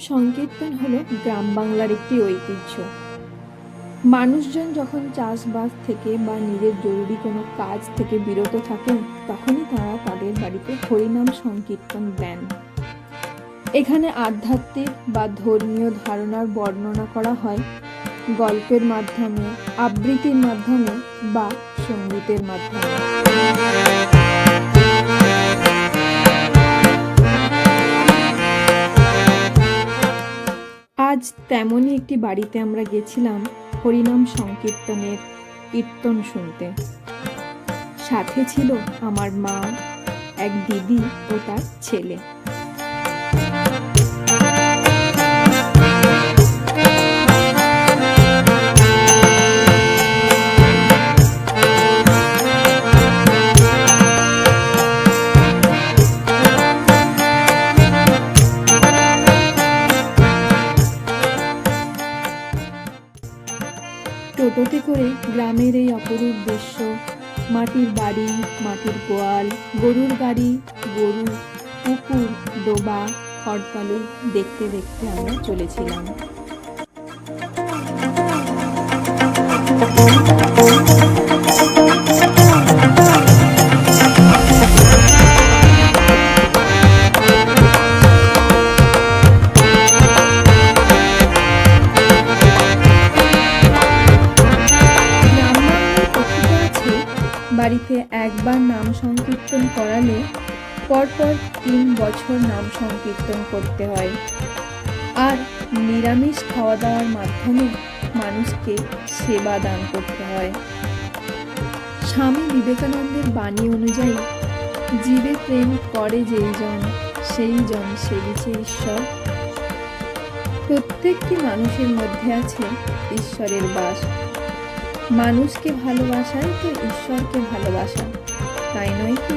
সংকীর্তন হলো গ্রাম বাংলার একটি ঐতিহ্য। মানুষজন যখন চাষবাস থেকে বা নিজের জরুরি কোনো কাজ থেকে বিরত থাকেন, তখনই তারা তাদের বাড়িতে হরিনাম সংকীর্তন দেন। এখানে আধ্যাত্মিক বা ধর্মীয় ধারণার বর্ণনা করা হয়। গল্পের মাধ্যমে, আবৃত্তির মাধ্যমে বা সঙ্গীতের মাধ্যমে। আজ তেমনই একটি বাড়িতে আমরা গেছিলাম হরিনাম সংকীর্তনের কীর্তন শুনতে। সাথে ছিল আমার মা, এক দিদি ও তার ছেলে। করে গ্রামের এই অপরূপ দৃশ্য, মাটির বাড়ি, মাটির গোয়াল, গরুর গাড়ি, গরু, পুকুর, ডোবা খড়পালু দেখতে দেখতে আমরা চলেছিলাম। বাড়িতে একবার নাম সংকীর্তন করালে পরপর তিন বছর নাম সংকীর্তন করতে হয়। আর নিরামিষ খাওয়া দাওয়ার মাধ্যমে মানুষকে সেবা দান করতে হয়। স্বামী বিবেকানন্দের বাণী অনুযায়ী, জীবে প্রেম করে যেই জন, সেই জন সেবিছে ঈশ্বর। প্রত্যেকটি মানুষের মধ্যে আছে ঈশ্বরের বাস। মানুষকে ভালোবাসাই তো ঈশ্বরকে ভালোবাসা তাই নয় কি?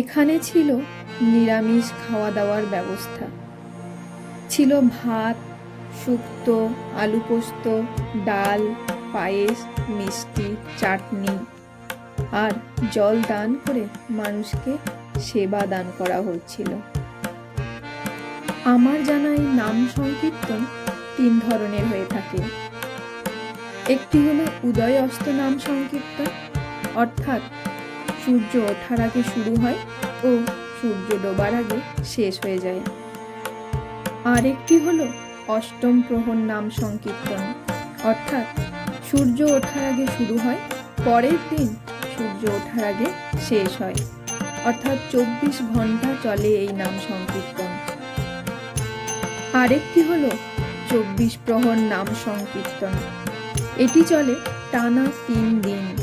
এখানে ছিল নিরামিষ খাওয়া দাওয়ার ব্যবস্থা। ছিল ভাত, শুক্তো, আলু পোস্ত, ডাল, পায়েস, মিষ্টি, চাটনি। আর জল দান করে মানুষকে সেবা দান করা হচ্ছিল। আমার জানা এই নাম সংকীর্তন তিন ধরনের হয়ে থাকে। একটি হলো উদয় অস্ত নাম সংকীর্তন, অর্থাৎ সূর্য ওঠার আগে শুরু হয় ও সূর্য ডোবার আগে শেষ হয়ে যায়। আর একটি হলো অষ্টম প্রহর নাম সংকীর্তন। অর্থাৎ সূর্য ওঠার আগে শুরু হয়, পরের দিন সূর্য ওঠার আগে শেষ হয়। অর্থাৎ চব্বিশ ঘণ্টা চলে এই নাম সংকীর্তন। আরেকটি হল চব্বিশ প্রহর নাম সংকীর্তন। এটি চলে টানা তিন দিন।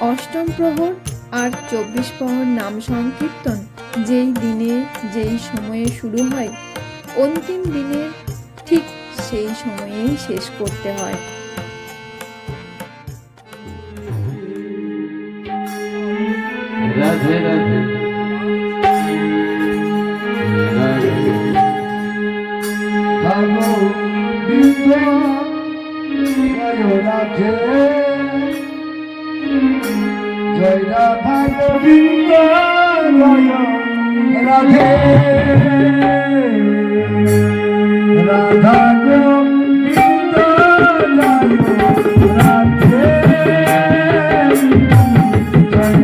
অষ্টম প্রহর আর চব্বিশ প্রহর নাম সংকীর্তন, যেই দিনে, যেই সময়ে শুরু হয়। অন্তিম দিনে ঠিক সেই সময়েই শেষ করতে হয়। রাধে রাধে। রাধে। জয় রাধা গোবিন্দ রাধে রাধা। গোবিন্দ রাধে জয়